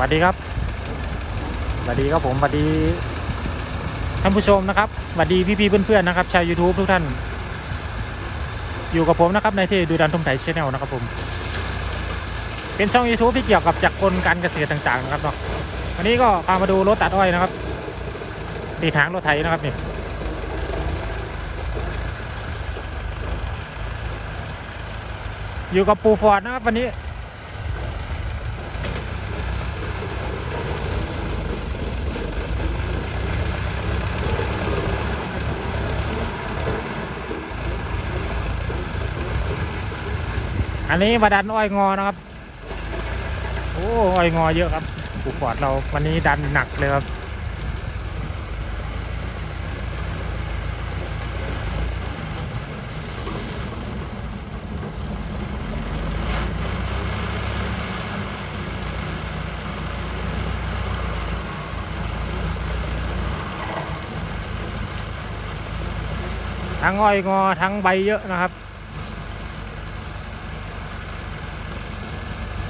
วัสดีครับสวัสดีครับผมสวัสดีท่านผู้ชมนะครับสวัสดีพี่ๆเพื่อนๆนะครับ ชาว YouTube ทุกท่าน อยู่กับผมนะครับในที่ดูดันทุ่มไถชแนลนะครับผม เป็นช่อง YouTube ที่เกี่ยวกับจักรกลการเกษตรต่างๆนะครับเนาะวันนี้ก็พามาดูรถตัดอ้อยนะครับตีทางรถไถนะครับนี่อยู่กับปูฟอร์ดนะครับวันนี้ อันนี้มาดันอ้อยงอนะครับ โอ้อ้อยงอเยอะครับปูฟอร์ดเราวันนี้ดันหนักเลยครับทั้งอ้อยงอทั้งใบเยอะนะครับ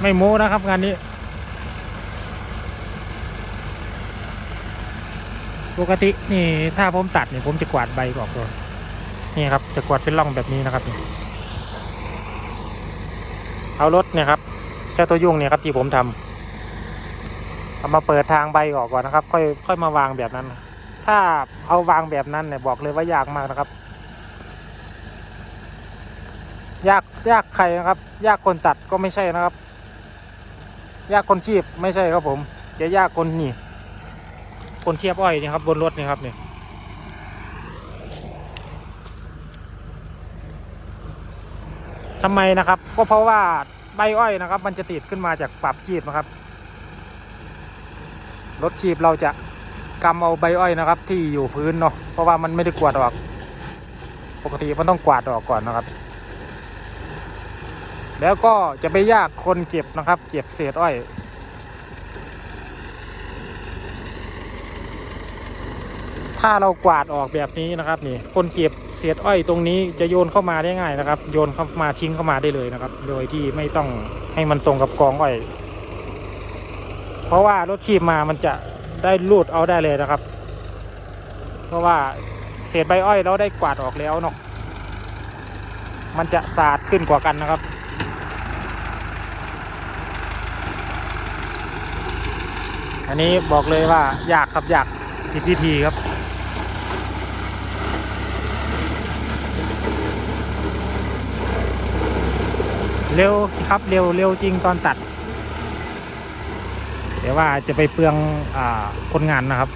ไม่โม้นะครับงานนี้ ปกตินี่ถ้าผมตัดนี่ผมจะกวาดใบออกก่อนนี่ครับจะกวาดเป็นร่องแบบนี้นะครับนี่เอารถเนี่ยครับเจ้าตัวยุ่งเนี่ยครับที่ผมทำเอามาเปิดทางใบออกก่อนนะครับ ค่อยค่อยมาวางแบบนั้น ถ้าเอาวางแบบนั้นเนี่ยบอกเลยว่ายากมากนะครับ ยากยากใครนะครับ ยากคนตัดก็ไม่ใช่นะครับ ยากคนคีบไม่ใช่ครับผม จะยากคนนี่ คนเทียบอ้อยนี่ครับบนรถนี่ครับเนี่ยทำไมนะครับ ก็เพราะว่าใบอ้อยนะครับ มันจะติดขึ้นมาจากปรับคีบนะครับ รถคีบเราจะกำเอาใบอ้อยนะครับ ที่อยู่พื้นเนาะเพราะว่ามันไม่ได้กวาดออก ปกติมันต้องกวาดออกก่อนนะครับ แล้วก็จะไปยากคนเก็บนะครับ เก็บเศษอ้อย ถ้าเรากวาดออกแบบนี้นะครับนี่คนเก็บเศษอ้อยตรงนี้จะโยนเข้ามาได้ง่ายนะครับ โยนเข้ามาทิ้งเข้ามาได้เลยนะครับ โดยที่ไม่ต้องให้มันตรงกับกองอ้อย เพราะว่ารถขีบมามันจะได้รูดเอาได้เลยนะครับ เพราะว่าเศษใบอ้อยเราได้กวาดออกแล้วเนาะมันจะสะอาดขึ้นกว่ากันนะครับ อันนี้บอกเลยว่ายากครับยากผิดวิธีครับ เร็วครับเร็วเร็วจริงตอนตัดแต่ว่าจะไปเปลืองอคนงานนะครับ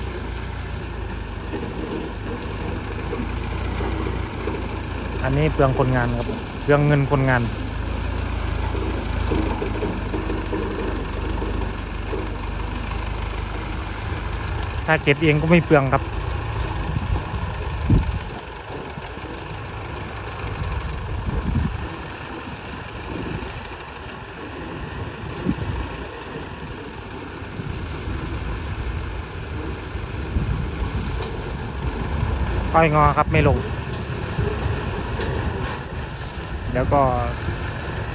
อันนี้เปลืองคนงานครับ เปลืองเงินคนงาน ถ้าเก็บเองก็ไม่เปลืองครับ อ้อยงอครับไม่ลง แล้วก็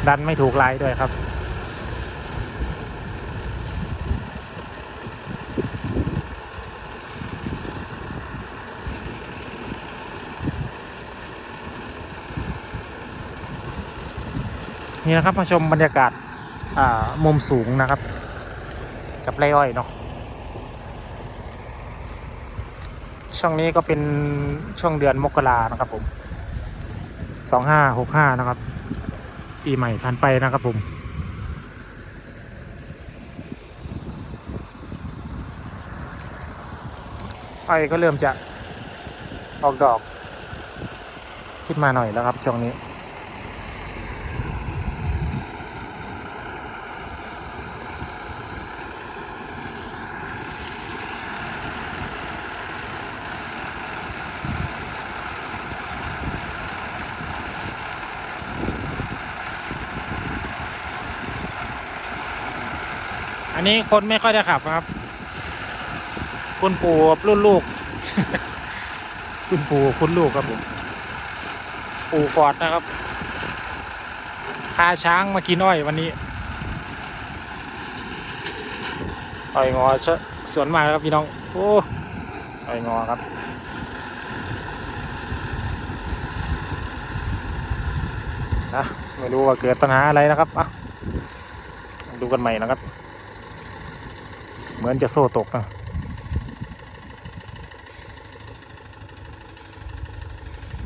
ดันไม่ถูกลายด้วยครับ นี่นะครับมาชมบรรยากาศมุมสูงนะครับ กับไรอ้อยเนาะช่วงนี้ก็เป็นช่วงเดือนมกรานะครับผมสองห้าหกห้านะครับ ปีใหม่ผ่านไปนะครับผมอ้อยก็เริ่มจะออกดอก ขึ้นมาหน่อยแล้วครับช่วงนี้ อันนี้คนไม่ค่อยได้ขับครับ คุณปู่รุ่นลูก คุณปู่คุณลูกครับผมปู่ฟอร์ดนะครับพาช้างมากินอ้อยวันนี้อ้อยงอสวนมาครับพี่น้อง โอ้อ้อยงอครับนะไม่รู้ว่าเกิดปัญหาอะไรนะครับอะดูกันใหม่นะครับ เหมือนจะโซ่ตกนะ